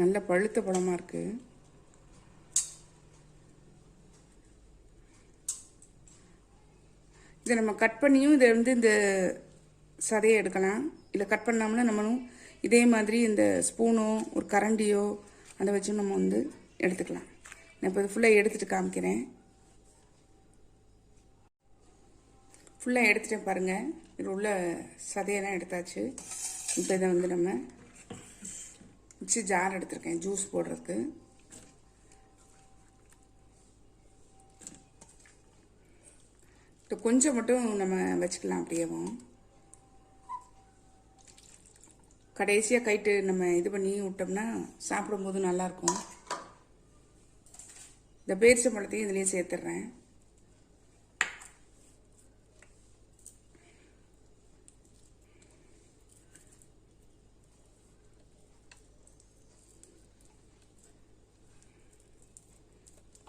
நல்ல பழுத்த பழமாக இருக்குது இதை நம்ம கட் பண்ணியும் இதை வந்து இந்த சதையை எடுக்கலாம். இல்லை கட் பண்ணாமல நம்மளும் இதே மாதிரி இந்த ஸ்பூனோ ஒரு கரண்டியோ அதை வச்சும் நம்ம வந்து எடுத்துக்கலாம். நான் இப்போ இது ஃபுல்லாக எடுத்துகிட்டு காமிக்கிறேன். ஃபுல்லாக எடுத்துகிட்டேன் பாருங்கள் இது உள்ள சதையெல்லாம் எடுத்தாச்சு. இப்போ இதை வந்து நம்ம மிக்சி ஜார் எடுத்திருக்கேன் ஜூஸ் போடுறதுக்கு. கொஞ்சம் மட்டும் நம்ம வச்சுக்கலாம் அப்படியேவும் கடைசியாக கைட்டு நம்ம இது பண்ணி விட்டோம்னா சாப்பிடும்போது நல்லாயிருக்கும் இந்த பேரிச்சம்பழத்தையும் இதுலேயே சேர்த்துட்றேன்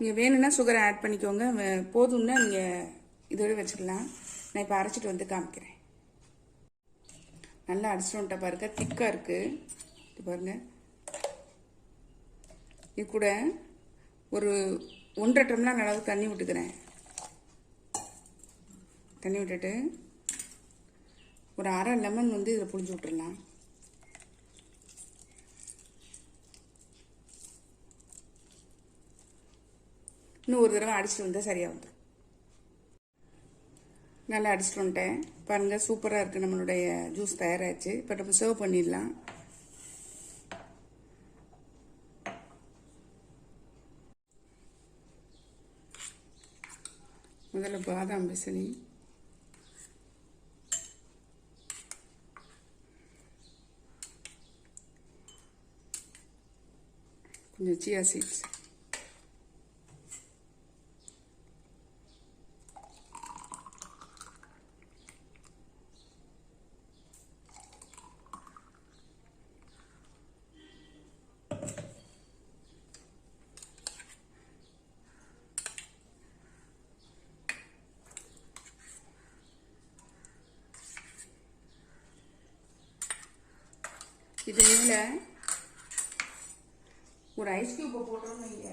நீங்கள் வேணும்னா சுகரை ஆட் பண்ணிக்கோங்க. போதும்னா நீங்கள் இதோடு வச்சுக்கலாம் நான் இப்போ அரைச்சிட்டு வந்து காமிக்கிறேன். நல்லா அடிச்சிட்டு வந்துட்ட பாருங்க திக்காக இருக்குது பாருங்க. இது கூட ஒரு ஒன்றரை டம்ளர் அளவு தண்ணி விட்டுக்கிறேன் தண்ணி விட்டுட்டு ஒரு அரை லெமன் வந்து இதில் புளிஞ்சு விட்டுடலாம் இன்னும் ஒரு தடவை அடிச்சுட்டு வந்தால் சரியாக வந்துடும் நல்லா அடிச்சுட்டு வந்துட்டேன். பாருங்கள் சூப்பராக இருக்குது நம்மளுடைய ஜூஸ் தயாராகிடுச்சு இப்போ நம்ம சர்வ் பண்ணிடலாம். முதல்ல பாதாம் பிசினி. கொஞ்சம் சியா சீட்ஸ் இது மேலே ஒரு ஐஸ் கியூப்பை போட்டோம்னு வைங்க.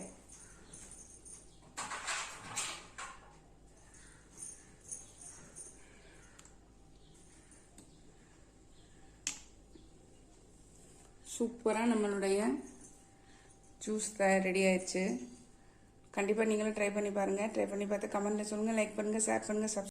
சூப்பராக நம்மளுடைய ஜூஸ் ரெடி ஆயிடுச்சு கண்டிப்பாக நீங்களும் ட்ரை பண்ணி பாருங்கள் ட்ரை பண்ணி பார்த்து கமெண்ட்டில் சொல்லுங்கள் லைக் பண்ணுங்கள் ஷேர் பண்ணுங்கள் சப்